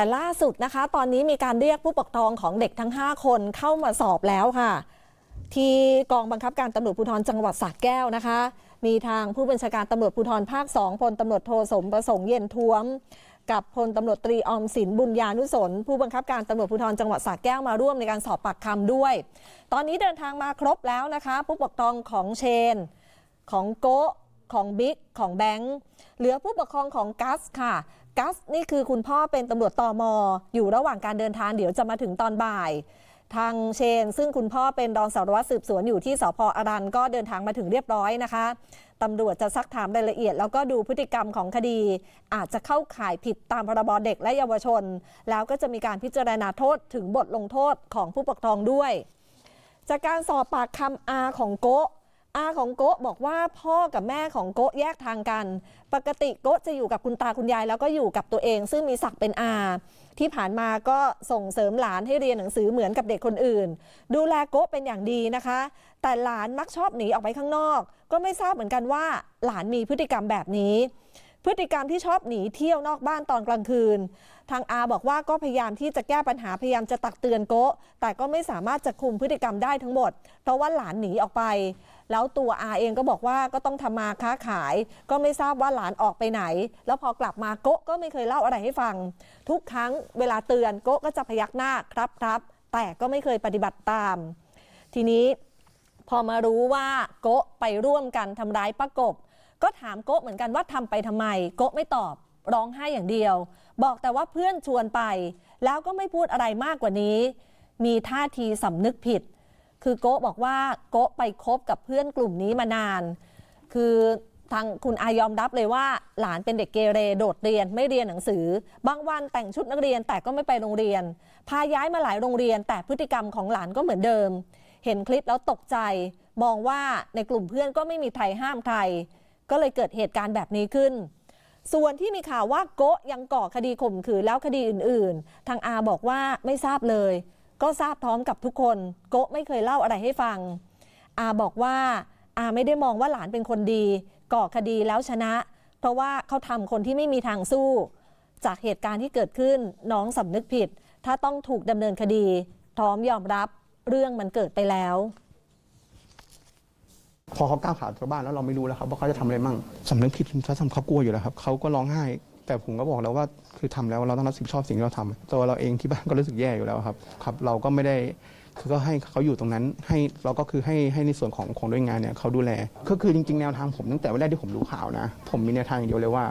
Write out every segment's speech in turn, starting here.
แต่ล่าสุดนะคะ ตอนนี้มีการเรียกผู้ปกครองของเด็กทั้ง 5 คนเข้ามาสอบแล้วค่ะ ที่กองบังคับการตำรวจภูธรจังหวัดสระแก้วนะคะ มีทางผู้บัญชาการตำรวจภูธรภาค 2พลตำรวจโทสมประสงค์เย็นท้วม กับพลตำรวจตรีอมสินบุญญานุสนผู้บังคับการตำรวจภูธรจังหวัดสระแก้วมาร่วมในการสอบปากคำด้วย ตอนนี้เดินทางมาครบแล้วนะคะ ผู้ปกครองของเชน ของโกของบิ๊กของแบงค์เหลือผู้ปกครองของกัสค่ะ กัสนี่คือคุณพ่อเป็นตำรวจตอมออยู่ระหว่างการเดินทางเดี๋ยวจะมาถึงตอนบ่าย ทางเชน ซึ่งคุณพ่อเป็นรองสารวัตรสืบสวนอยู่ที่สพอรันก็เดินทางมาถึงเรียบร้อยนะคะตำรวจจะซักถามรายละเอียด แล้วก็ดูพฤติกรรมของคดี อาจจะเข้าข่ายผิดตามพรบเด็กและเยาวชน แล้วก็จะมีการพิจารณาโทษถึงบทลงโทษของผู้ปกครองด้วย จากการสอบปากคำอาของโกะ อาของโกะบอกว่าพ่อกับแม่ของโกะแยกทางกัน ปกติโกะจะอยู่กับคุณตาคุณยายแล้วก็อยู่กับตัวเอง ซึ่งมีศักดิ์เป็นอา ที่ผ่านมาก็ส่งเสริมหลานให้เรียนหนังสือเหมือนกับเด็กคนอื่น ดูแลโกะเป็นอย่างดีนะคะ แต่หลานมักชอบหนีออกไปข้างนอก ก็ไม่ทราบเหมือนกันว่า หลานมีพฤติกรรมแบบนี้ พฤติกรรมที่ชอบหนีเที่ยวนอกบ้านตอนกลางคืน ทางอาบอกว่าก็พยายามที่จะแก้ปัญหาพยายามจะตักเตือนโกะแต่ก็ไม่สามารถจะคุมพฤติกรรมได้ทั้งหมด เพราะว่าหลานหนีออกไป แล้วตัวอาเองก็บอกว่าก็ต้องทำมาค้าขาย ก็ไม่ทราบว่าหลานออกไปไหน แล้วพอกลับมาโกะก็ไม่เคยเล่าอะไรให้ฟัง ทุกครั้งเวลาเตือนโกะก็จะพยักหน้าครับครับแต่ก็ไม่เคยปฏิบัติตาม ทีนี้พอมารู้ว่าโกะไปร่วมกันทำร้ายป้ากบ ก็ถามโกะเหมือนกันว่าทำไปทำไม โกะไม่ตอบร้องไห้อย่างเดียว บอกแต่ว่าเพื่อนชวนไป แล้วก็ไม่พูดอะไรมากกว่านี้ มีท่าทีสำนึกผิด คือโกะบอกว่าโกะไปคบกับเพื่อนกลุ่มนี้มานาน คือทางคุณอายอมรับเลยว่า หลานเป็นเด็กเกเรโดดเรียนไม่เรียนหนังสือ บางวันแต่งชุดนักเรียนแต่ก็ไม่ไปโรงเรียน พาย้ายมาหลายโรงเรียน แต่พฤติกรรมของหลานก็เหมือนเดิม เห็นคลิปแล้วตกใจ มองว่าในกลุ่มเพื่อนก็ไม่มีใครห้ามใคร ก็เลยเกิดเหตุการณ์แบบนี้ขึ้น ส่วนที่มีข่าวว่าโกะยังก่อคดีข่มขืนแล้วคดีอื่น ๆ ทางอาบอกว่าไม่ทราบเลย ก็ทราบพร้อมกับทุกคน โกะไม่เคยเล่าอะไรให้ฟัง อาบอกว่าอาไม่ได้มองว่าหลานเป็นคนดี ก่อคดีแล้วชนะ เพราะว่าเขาทำคนที่ไม่มีทางสู้ จากเหตุการณ์ที่เกิดขึ้นน้องสำนึกผิด ถ้าต้องถูกดำเนินคดีพร้อมยอมรับเรื่องมันเกิดไปแล้ว อเขาก้าวขาชาวบ้านแล้วเราไม่รู้แล้วครับว่าเขาจะทำอะไรมั่งสำนึกผิดเขาทำเขากลัวอยู่แล้วครับเขาก็ร้องไห้ แต่ผมก็บอกแล้วว่าคือทำแล้วเราต้องรับผิดชอบสิ่งที่เราทำตัวเราเองที่บ้านก็รู้สึกแย่อยู่แล้วครับครับ เราก็ไม่ได้คือก็ให้เขาอยู่ตรงนั้น ให้เราก็คือให้ให้ในส่วนของของด้วยงานเนี่ยเขาดูแลก็คือจริงๆแนวทางผมตั้งแต่วันแรกที่ผมรู้ข่าวนะ ผมมีแนวทางอย่างเดียวเลยว่า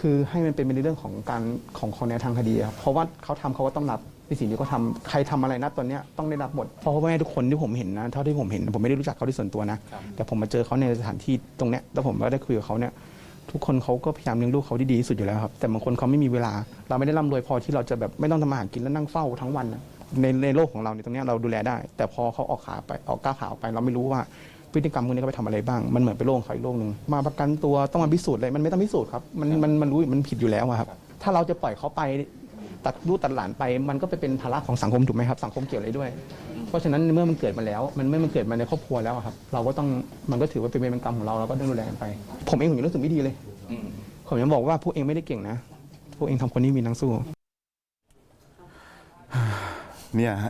คือให้มันเป็นในเรื่องของการของของแนวทางคดีครับเพราะว่าเขาทำเขาก็ต้องรับ ในสิ่งที่เขาทำใครทำอะไรนะตอนเนี้ยต้องได้รับหมดเพราะว่าแม่ทุกคนที่ผมเห็นนะเท่าที่ผมเห็น ผมไม่ได้รู้จักเขาที่ส่วนตัวนะ แต่ผมมาเจอเขาในสถานที่ตรงเนี้ยแล้วผมก็ได้คุยกับเขาเนี่ยทุกคนเขาก็พยายามเลี้ยงลูกเขาที่ดีที่สุดอยู่แล้วครับแต่บางคนเขาไม่มีเวลา เราไม่ได้ร่ำรวยพอที่เราจะแบบไม่ต้องทำมาหากินแล้วนั่งเฝ้าทั้งวันนะในในโลกของเราในยตรงเนี้ยเราดูแลได้ แต่พอเขาออกขาไปออกก้าวขาออกไป เราไม่รู้ว่าพฤติกรรมพวกนี้เขาไปทำอะไรบ้าง มันเหมือนเป็นโลกของเขาอีกโลกหนึ่งมาประกันตัวต้องมาพิสูจน์อะไรมันไม่ต้องพิสูจน์ครับมันมันมันรู้อยู่มันผิดอยู่แล้วอะครับถ้าเราจะปล่อยเขาไป ตัดลูกตัดหลานไป มันก็ไปเป็นภาระของสังคมถูกไหมครับสังคมเกี่ยวอะไรด้วย เพราะฉะนั้นเมื่อมันเกิดมาแล้ว มันเมื่อมันเกิดมาในครอบครัวแล้วอะครับเราก็ต้องมันก็ถือว่าเป็นเวรเป็นกรรมของเราเราก็ต้องดูแลกันไป ผมเองผมยังรู้สึกไม่ดีเลยผมยังบอกว่าพวกเองไม่ได้เก่งนะพวกเองทำคนนี้มีนังสู้เนี่ยฮะ